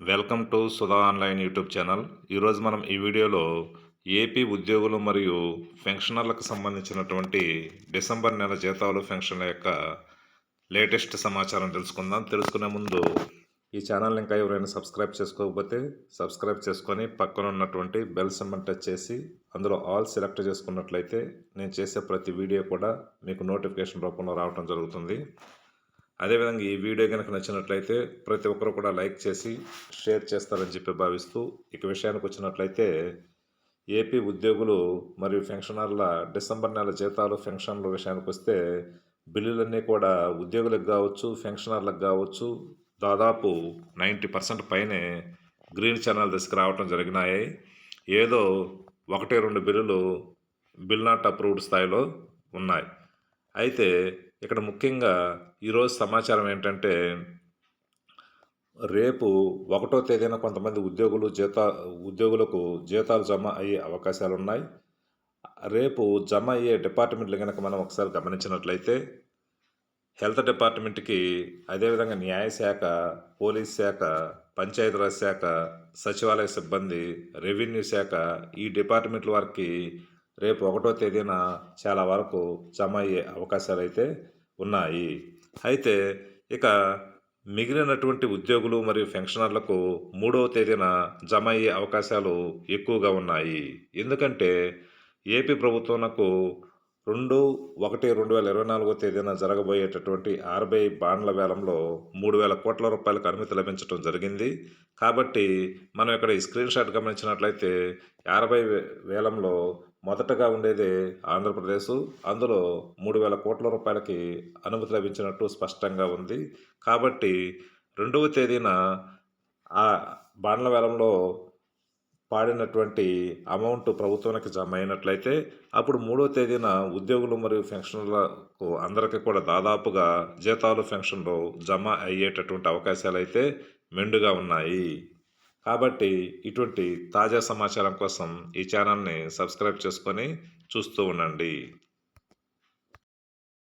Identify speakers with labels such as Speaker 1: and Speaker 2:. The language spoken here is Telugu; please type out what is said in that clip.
Speaker 1: Welcome to Sudha online YouTube channel. ఈరోజు మనం ఈ వీడియోలో ఏపీ ఉద్యోగులు మరియు పెన్షనర్లకు సంబంధించినటువంటి డిసెంబర్ నెల జీతాలు పెన్షన్ల యొక్క లేటెస్ట్ సమాచారం తెలుసుకుందాం. తెలుసుకునే ముందు ఈ ఛానల్ ఇంకా ఎవరైనా సబ్స్క్రైబ్ చేసుకోకపోతే సబ్స్క్రైబ్ చేసుకొని పక్కన ఉన్నటువంటి బెల్ సింబల్ టచ్ చేసి అందులో ఆల్ సెలెక్ట్ చేసుకున్నట్లయితే నేను చేసే ప్రతి వీడియో కూడా మీకు నోటిఫికేషన్ రూపంలో రావడం జరుగుతుంది. అదేవిధంగా ఈ వీడియో కనుక నచ్చినట్లయితే ప్రతి ఒక్కరు కూడా లైక్ చేసి షేర్ చేస్తారని చెప్పి భావిస్తూ ఇక విషయానికి వచ్చినట్లయితే ఏపీ ఉద్యోగులు మరియు పెన్షనర్ల డిసెంబర్ నెల జీతాలు పెన్షన్ల విషయానికి వస్తే బిల్లులన్నీ కూడా ఉద్యోగులకు కావచ్చు పెన్షనర్లకు కావచ్చు దాదాపు నైంటీ పర్సెంట్ పైనే గ్రీన్ ఛానల్ దశకు రావటం జరిగినాయి. ఏదో ఒకటి రెండు బిల్లులు బిల్ నాట్ అప్రూవ్డ్ స్థాయిలో ఉన్నాయి. అయితే ఇక్కడ ముఖ్యంగా ఈరోజు సమాచారం ఏంటంటే రేపు ఒకటో తేదీన కొంతమంది ఉద్యోగులు జీతా ఉద్యోగులకు జీతాలు జమ అయ్యే అవకాశాలు ఉన్నాయి రేపు జమ అయ్యే డిపార్ట్మెంట్లు కనుక మనం ఒకసారి గమనించినట్లయితే హెల్త్ డిపార్ట్మెంట్కి అదేవిధంగా న్యాయశాఖ పోలీస్ శాఖ పంచాయతీరాజ్ శాఖ సచివాలయ సిబ్బంది రెవెన్యూ శాఖ ఈ డిపార్ట్మెంట్ల వారికి రేపు ఒకటో తేదీన చాలా వరకు జమ అయ్యే అవకాశాలు అయితే ఉన్నాయి. అయితే ఇక మిగిలినటువంటి ఉద్యోగులు మరియు పెన్షనర్లకు మూడవ తేదీన జమ అయ్యే అవకాశాలు ఎక్కువగా ఉన్నాయి. ఎందుకంటే ఏపీ ప్రభుత్వంకు రెండు ఒకటి రెండు వేల ఇరవై నాలుగో తేదీన జరగబోయేటటువంటి ఆర్బీఐ బాండ్ల వేలంలో మూడు వేల కోట్ల రూపాయలకు అనుమతి లభించడం జరిగింది. కాబట్టి మనం ఇక్కడ ఈ స్క్రీన్ షాట్ గమనించినట్లయితే ఆర్బీఐ వేలంలో మొదటగా ఉండేది ఆంధ్రప్రదేశ్. అందులో మూడు వేల కోట్ల రూపాయలకి అనుమతి లభించినట్టు స్పష్టంగా ఉంది. కాబట్టి రెండవ తేదీన ఆ బాండ్ల వేలంలో పాడినటువంటి అమౌంట్ ప్రభుత్వానికి జమ అయినట్లయితే అప్పుడు మూడో తేదీన ఉద్యోగులు మరియు పెన్షన్లకు అందరికీ కూడా దాదాపుగా జీతాలు పెన్షన్లు జమ అయ్యేటటువంటి అవకాశాలు అయితే మెండుగా ఉన్నాయి. కాబట్టి ఇటువంటి తాజా సమాచారం కోసం ఈ ఛానల్ని సబ్స్క్రైబ్ చేసుకొని చూస్తూ ఉండండి.